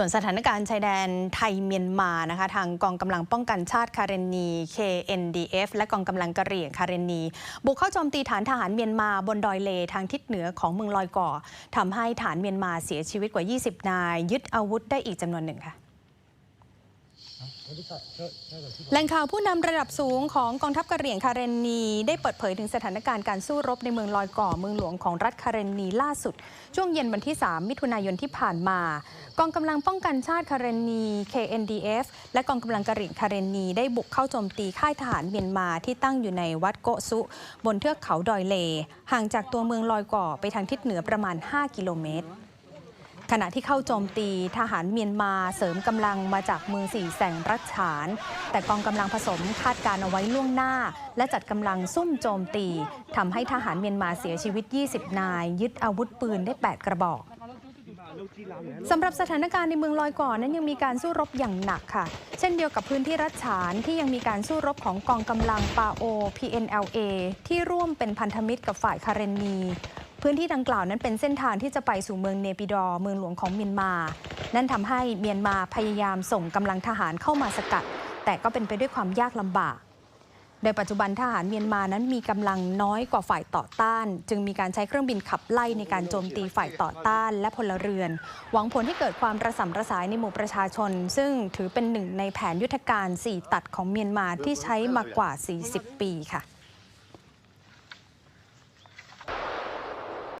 ส่วนสถานการณ์ชายแดนไทยเมียนมานะคะ ทางกองกำลังป้องกันชาติคาเรนี KNDF และกองกำลังกะเหรี่ยงคาเรนี บุกเข้าโจมตีฐานทหารเมียนมาบนดอยเลทางทิศเหนือของเมืองลอยก่อทำให้ฐานเมียนมาเสียชีวิตกว่า 20 นาย ยึดอาวุธได้อีกจำนวนหนึ่งค่ะ แหล่งข่าวผู้นำระดับสูงของกองทัพกะเหรี่ยงคาเรนนี ได้เปิดเผยถึงสถานการณ์การสู้รบในเมืองลอยก่อเมืองหลวงของรัฐคาเรนนีล่าสุด ช่วงเย็นวันที่ 3 มิถุนายนที่ผ่านมา กองกำลังป้องกันชาติคาเรนนี KNDF และกองกำลังกะเหรี่ยงคาเรนนีได้บุกเข้าโจมตีค่ายทหารเมียนมาที่ตั้งอยู่ในวัดโกซุ บนเทือกเขาดอยเล ห่างจากตัวเมืองลอยก่อไปทางทิศเหนือประมาณ 5 กิโลเมตร ขณะที่เข้าโจมตีทหารเมียนมาเสริมกำลังมาจากเมืองสี่แสงรัชฉาน แต่กองกำลังผสมคาดการเอาไว้ล่วงหน้า และจัดกำลังซุ่มโจมตีทำให้ทหารเมียนมาเสียชีวิต 20 นาย ยึดอาวุธปืนได้ 8 กระบอกสำหรับสถานการณ์ในเมืองลอยก่อนนั้นยังมีการสู้รบอย่างหนักค่ะ เช่นเดียวกับพื้นที่รัชฉานที่ยังมีการสู้รบของกองกำลังปาโอ PNLA ที่ร่วมเป็นพันธมิตรกับฝ่ายคาเรนนี พื้นที่ดังกล่าวนั้นเป็นเส้นทางที่จะไปสู่เมืองเนปิดอเมืองหลวงของเมียนมา นั่นทำให้เมียนมาพยายามส่งกำลังทหารเข้ามาสกัด แต่ก็เป็นไปด้วยความยากลำบาก โดยปัจจุบันทหารเมียนมานั้นมีกำลังน้อยกว่าฝ่ายต่อต้าน จึงมีการใช้เครื่องบินขับไล่ในการโจมตีฝ่ายต่อต้านและพลเรือน หวังผลให้เกิดความระสำระสายในหมู่ประชาชน ซึ่งถือเป็นหนึ่งในแผนยุทธการ 4 ตัดของเมียนมาที่ใช้มากว่า 40 ปีค่ะ